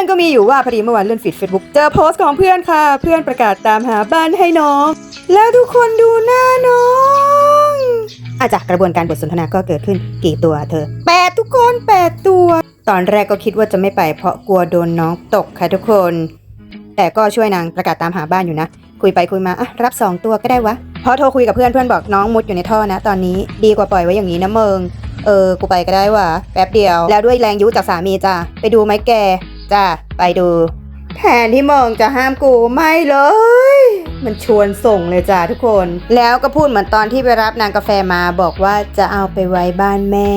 รื่องก็มีอยู่ว่าพอดีเมื่อวานเลื่อนฟีดเฟซบุ๊กเจอโพสต์ของเพื่อนค่ะ เพื่อนประกาศตามหาบ้านให้น้อง แล้วทุกคนดูหน้าน้องอาจากกระบวนการบทสนทนาก็เกิดขึ้นกี่ตัวเธอแปดทุกคนแปดตัว ตอนแรกก็คิดว่าจะไม่ไปเพราะกลัวโดนน้องตกค่ะทุกคน แต่ก็ช่วยนางประกาศตามหาบ้านอยู่นะ คุยไปคุยมาอะรับสองตัวก็ได้วะพอโทรคุยกับเพื่อนเพื่อนบอกน้องมุดอยู่ในท่อนะ ตอนนี้ดีกว่าปล่อยไว้อย่างนี้นะเมิงเออ กูไปก็ได้วะแป๊บเดียว แล้วด้วยแรงยุจากสามีจ้ะไปดูไหมแก จ้ะไปดูแทนที่เมิงจะห้ามกูไม่เลย มันชวนส่งเลยจ้ะทุกคน แล้วก็พูดเหมือนตอนที่ไปรับนางกาแฟมาบอกว่าจะเอาไปไว้บ้านแม่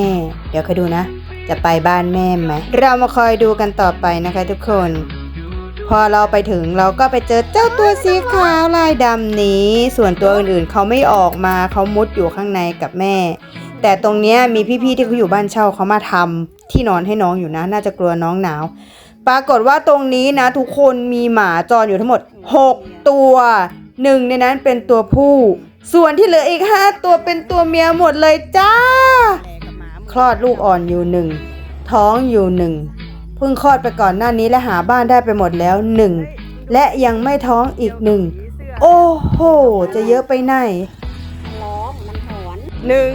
เดี๋ยวคอยดูนะ จะไปบ้านแม่ไหม เรามาคอยดูกันต่อไปนะคะทุกคน พอเราไปถึงเราก็ไปเจอเจ้าตัวสีขาวลายดำนี้ ส่วนตัวอื่นๆเขาไม่ออกมาเขามุดอยู่ข้างในกับแม่ แต่ตรงเนี้ยมีพี่ๆที่เขาอยู่บ้านเช่าเขามาทำที่นอนให้น้องอยู่นะ น่าจะกลัวน้องหนาว ปรากฏว่าตรงนี้นะ ทุกคนมีหมาจรอยู่ทั้งหมด 6 ตัวหนึ่งในนั้นเป็นตัวผู้ ส่วนที่เหลืออีก 5 ตัวเป็นตัวเมียหมดเลยจ้า คลอดลูกอ่อนอยู่หนึ่งท้องอยู่หนึ่งเพิ่งคลอดไปก่อนหน้านี้และหาบ้านได้ไปหมดแล้วหนึ่งและยังไม่ท้องอีกหนึ่งโอ้โห จะเยอะไปไหนร้องมันหนึ่ง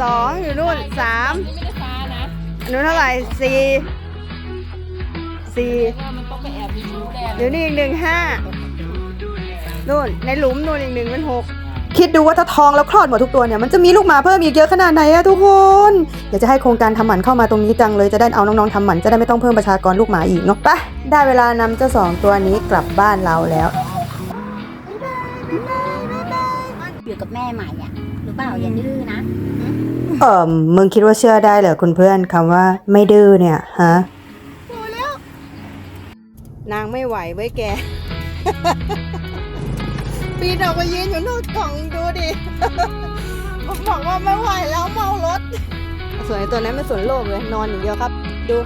สองอยู่นู่นสามนี่ไม่ได้ฟ้านะอันนู้นเท่าไหร่สี่ สี่ว่ามันต้องไปแอบมีชูแดงเดี๋ยวนี้อีกหนึ่งห้านู่นในหลุมนู่นอีกหนึ่งเป็นหกคิดดูว่าถ้าท้องแล้วคลอดหมดทุกตัวเนี่ยมันจะมีลูกหมาเพิ่มอีกเยอะขนาดไหนอะทุกคนอยากจะให้โครงการทำหมันเข้ามาตรงนี้จังเลยจะได้เอาน้องๆทำหมันจะได้ไม่ต้องเพิ่มประชากรลูกหมาอีกเนาะไปได้เวลานำเจ้าสองตัวนี้กลับบ้านเราแล้วอยู่กับแม่ใหม่อะหรือเปล่าอย่าดื้อนะเอ่อมึงคิดว่าเชื่อได้เหรอคุณเพื่อนคำว่าไม่ดื้อเนี่ยฮะ นางไม่ไหวไว้ยแก ปีนออกมายืนอยู่นอกกล่องดูดิบอกว่าไม่ไหวแล้วเมารถส่วนไอ้ตัวนั้นไม่สนโลกเลย นอนอย่างเดียวครับ ดู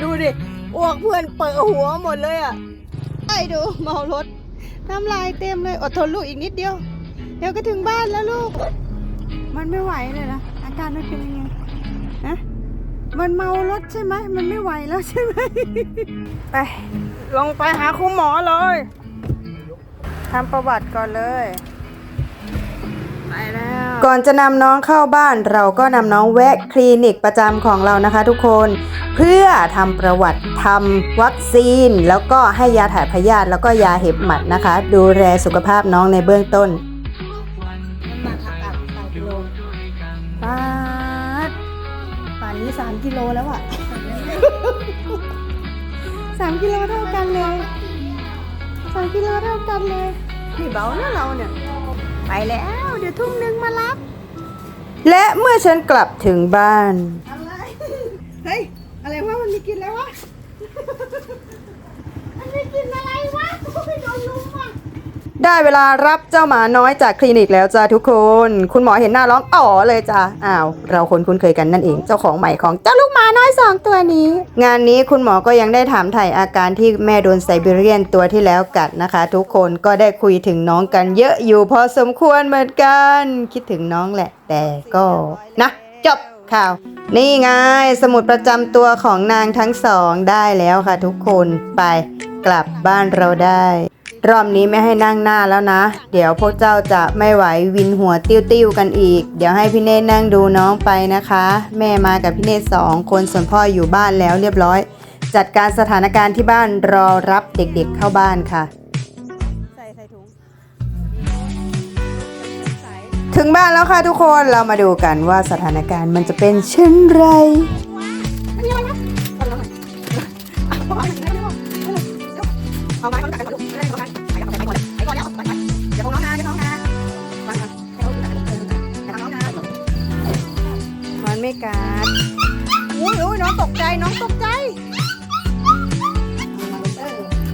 ดูดิอ้วกเพื่อนเปิดหัวหมดเลยอะไอ้ดูเมารถน้ำลายเต็มเลยอดทนลูกอีกนิดเดียว เดี๋ยวก็ถึงบ้านแล้วลูก มันไม่ไหวเลยนะอาการมันเป็นยังไงนะ มันเมารถใช่ไหม มันไม่ไหวแล้วใช่ไหม ไป ลงไปหาคุณหมอเลยทำประวัติก่อนเลย ไปแล้ว ก่อนจะนำน้องเข้าบ้านเราก็นำน้องแวะคลินิกประจำของเรานะคะทุกคน เพื่อทำประวัติทำวัคซีน แล้วก็ให้ยาถ่ายพยาธิแล้วก็ยาเห็บหมัดนะคะ ดูแลสุขภาพน้องในเบื้องต้น นนี้สามกิโลแล้วอะสามกิโลเท่ากันเลยสามกิโลเท่ากันเลยนี่เบานะเราเนี่ย ไปแล้ว เดี๋ยวทุ่มหนึ่งมารับ และเมื่อฉันกลับถึงบ้าน อะไร เฮ้ย อะไรวะมันมีกินแล้ววะ มันมีกินอะไรวะโอ้ยโดนลุมว่ะ ได้เวลารับเจ้าหมาน้อยจากคลินิกแล้วจ้าทุกคน คุณหมอเห็นหน้าร้องอ๋อเลยจ้าอ้าว เราคนคุ้นเคยกันนั่นเอง เจ้าของใหม่ของเจ้าลูกหมาน้อยสองตัวนี้ งานนี้คุณหมอก็ยังได้ถามถ่ายอาการที่แม่โดนไซบีเรียนตัวที่แล้วกัดนะคะ ทุกคนก็ได้คุยถึงน้องกันเยอะอยู่พอสมควรเหมือนกัน คิดถึงน้องแหละ แต่ก็นะ จบข่าวนี่ไงสมุดประจำตัวของนางทั้งสองได้แล้วค่ะทุกคนไปกลับบ้านเราได้ รอบนี้ไม่ให้นั่งหน้าแล้วนะ เดี๋ยวพวกเจ้าจะไม่ไหววินหัวติ้วๆกันอีก เดี๋ยวให้พี่เนตนั่งดูน้องไปนะคะ แม่มากับพี่เนตสองคนส่วนพ่ออยู่บ้านแล้วเรียบร้อย จัดการสถานการณ์ที่บ้านรอรับเด็กๆเข้าบ้านค่ะ ใส่ใส่ถุงถึงบ้านแล้วค่ะทุกคนเรามาดูกันว่าสถานการณ์มันจะเป็นเช่นไร ม้ก่อนลูกเล่นก่อนไปก่อนไปก่อนไปก่อนแล้วไปก่อนเดี๋ยวน้องนะเดี๋ยวน้องนะฟังก่อนเดี๋ยวน้องนะมันไม่กัดอุ้ยอุ้ยน้องตกใจ น้องตกใจ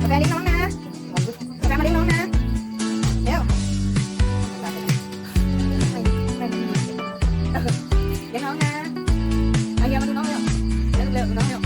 กาแฟลิ้นน้องนะกาแฟมาเลิ้นน้องนะเร็วเลี้ยงน้องนะเอาเยอะมาดูน้องเร็วที่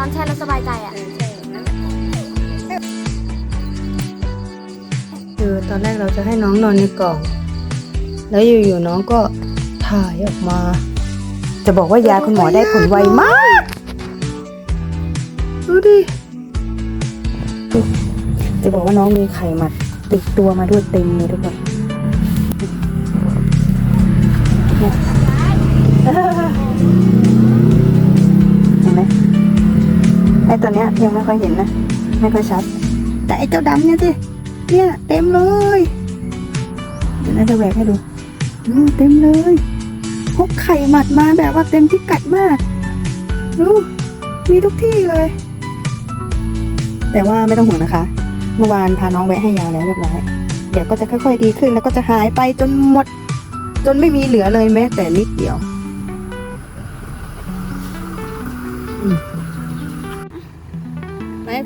อนแช่แล้วสบายใจอะเออแช่อย่างนั้นแหละคือตอนแรกเราจะให้น้องนอนในกล่อง แล้วอยู่ๆน้องก็ถ่ายออกมา จะบอกว่ายาคุณหมอได้ผลไวมาก ดูดิ จะบอกว่าน้องมีไข่หมัดติดตัวมาด้วยเต็มเลยทุกคนเนี่ยเห็นไหม ไอ้ตัวเนี้ยยังไม่ค่อยเห็นนะ ไม่ค่อยชัด แต่ไอ้เจ้าดำเนี่ยสิเนี่ยเต็มเลยเดี๋ยวน่าจะแหวกให้ดูดูเต็มเลยพกไข่หมัดมาแบบว่าเต็มพิกัดมากดูมีทุกที่เลย แต่ว่าไม่ต้องห่วงนะคะ เมื่อวานพาน้องแวะให้ยาแล้วเรียบร้อยเดี๋ยวก็จะค่อยๆดีขึ้น แล้วก็จะหายไปจนหมด จนไม่มีเหลือเลยแม้แต่นิดเดียว อืม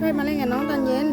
ค่อยมาเล่นกับน้องตอนเย็น